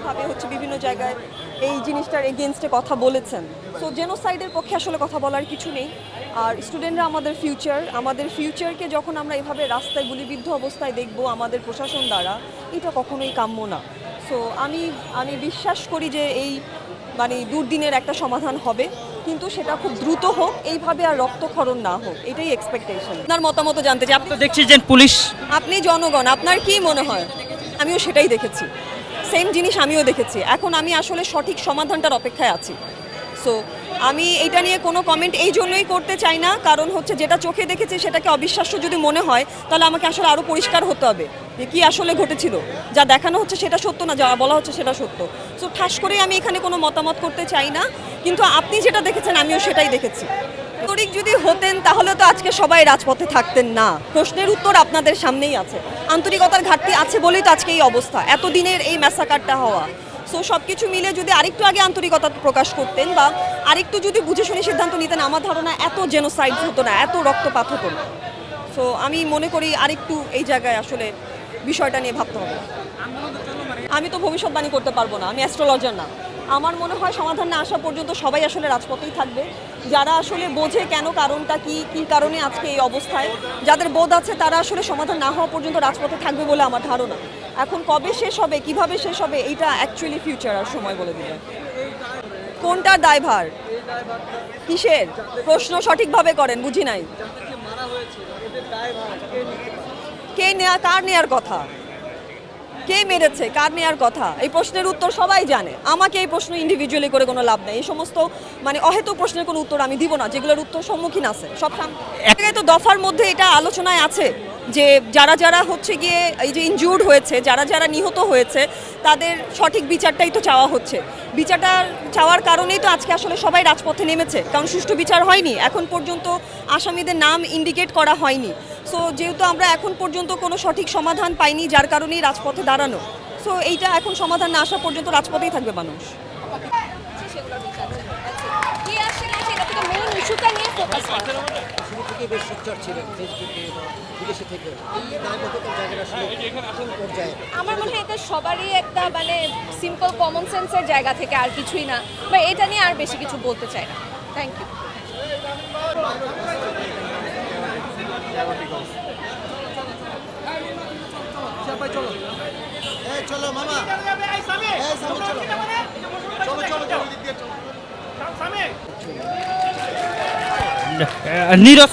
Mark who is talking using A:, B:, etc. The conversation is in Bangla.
A: বিভিন্নভাবে হচ্ছে বিভিন্ন জায়গায় এই জিনিসটার এগেনস্টে কথা বলেছেন। সো জেনোসাইডের পক্ষে আসলে কথা বলার কিছু নেই। আর স্টুডেন্টরা আমাদের ফিউচার আমাদের ফিউচারকে যখন আমরা এভাবে রাস্তায় গুলিবিদ্ধ অবস্থায় দেখব আমাদের প্রশাসন দ্বারা এটা কখনোই কাম্য না। সো আমি আমি বিশ্বাস করি যে এই মানে দুর্দিনের একটা সমাধান হবে কিন্তু সেটা খুব দ্রুত হোক এইভাবে আর রক্তক্ষরণ না হোক এটাই এক্সপেকটেশন আপনার মতামত জানতে চাই? আপনি
B: তো দেখছি যে পুলিশ
A: আপনি জনগণ আপনার কি মনে হয়? আমিও সেটাই দেখেছি। সেম জিনিস আমিও দেখেছি। এখন আমি আসলে সঠিক সমাধানটার অপেক্ষায় আছি। সো আমি এটা নিয়ে কোনো কমেন্ট এই জন্যই করতে চাই না, কারণ হচ্ছে যেটা চোখে দেখেছি সেটাকে অবিশ্বাস্য যদি মনে হয়, তাহলে আমাকে আসলে আরও পরিষ্কার হতে হবে যে কী আসলে ঘটেছিল। যা দেখানো হচ্ছে সেটা সত্য না, যা বলা হচ্ছে সেটা সত্য। সো ঠাস করেই আমি এখানে কোনো মতামত করতে চাই না, কিন্তু আপনি যেটা দেখেছেন, আমিও সেটাই দেখেছি। নাগরিক যদি হতেন, তাহলে তো আজকে সবাই রাজপথে থাকতেন না। প্রশ্নের উত্তর আপনাদের সামনেই আছে। আন্তরিকতার ঘাটতি আছে বলেই তো আজকে এই অবস্থা। এতদিনের এই ম্যাসাকারটা হওয়া। সো সব কিছু মিলে যদি আরেকটু আগে আন্তরিকতা প্রকাশ করতেন বা আরেকটু যদি বুঝে শুনে সিদ্ধান্ত নিতেন, আমার ধারণা এত জেনোসাইড হতো না, এত রক্তপাত হতো না। সো আমি মনে করি আরেকটু এই জায়গায় আসলে বিষয়টা নিয়ে ভাবতে হবে। আমি তো ভবিষ্যৎবাণী করতে পারব না, আমি অ্যাস্ট্রোলজার না। আমার মনে হয় সমাধান না আসা পর্যন্ত সবাই আসলে রাজপথেই থাকবে। যারা আসলে বোঝে কেন কারণটা, কি কি কারণে আজকে এই অবস্থায়, যাদের বোধ আছে তারা আসলে সমাধান না হওয়া পর্যন্ত রাজপথে থাকবে বলে আমার ধারণা। এখন কবে শেষ হবে, কীভাবে শেষ হবে, এইটা অ্যাকচুয়ালি ফিউচার আর সময় বলে দিবে। কোনটার দায়ভার? কিসের? প্রশ্ন সঠিকভাবে করেন, বুঝি নাই। কে নেয়া, কার নেয়ার কথা? কে মেরেছে, কার নেয়ার কথা? এই প্রশ্নের উত্তর সবাই জানে। আমাকে এই প্রশ্ন ইন্ডিভিজুয়ালি করে কোনো লাভ নেই। এই সমস্ত মানে অহেতুক প্রশ্নের কোনো উত্তর আমি দিব না, যেগুলোর উত্তর সম্মুখীন আছে। সব তো দফার মধ্যে এটা আলোচনায় আছে। যে যারা যারা হচ্ছে গিয়ে এই যে ইনজুর্ড হয়েছে, যারা যারা নিহত হয়েছে, তাদের সঠিক বিচারটাই তো চাওয়া হচ্ছে। বিচারটা চাওয়ার কারণেই তো আজকে আসলে সবাই রাজপথে নেমেছে। কারণ সুষ্ঠু বিচার হয়নি। এখন পর্যন্ত আসামিদের নাম ইন্ডিকেট করা হয়নি। সো যেহেতু আমরা এখন পর্যন্ত কোনো সঠিক সমাধান পাইনি, যার কারণেই রাজপথে দাঁড়ানো। সো এইটা এখন সমাধান না আসা পর্যন্ত রাজপথেই থাকবে মানুষ।
C: সেটা থেকে মেইন ইস্যুটা নিয়ে ফোকাস করে।
D: শুরু থেকেই বেশ সোচ্চার ছিলেন ফেসবুকে বিদেশে থেকে। এই দায়বদ্ধতার জায়গাটা আসলে পর্যায়ে
C: আমার মনে হয় এটা সবারই একটা মানে সিম্পল কমন সেন্সের জায়গা থেকে আর কিছুই না। বা এটা নিয়ে আর বেশি কিছু বলতে চাই না। থ্যাংক ইউ
D: চলো মামা। চলো। চলো চলো চলো। চলো
B: নীরব।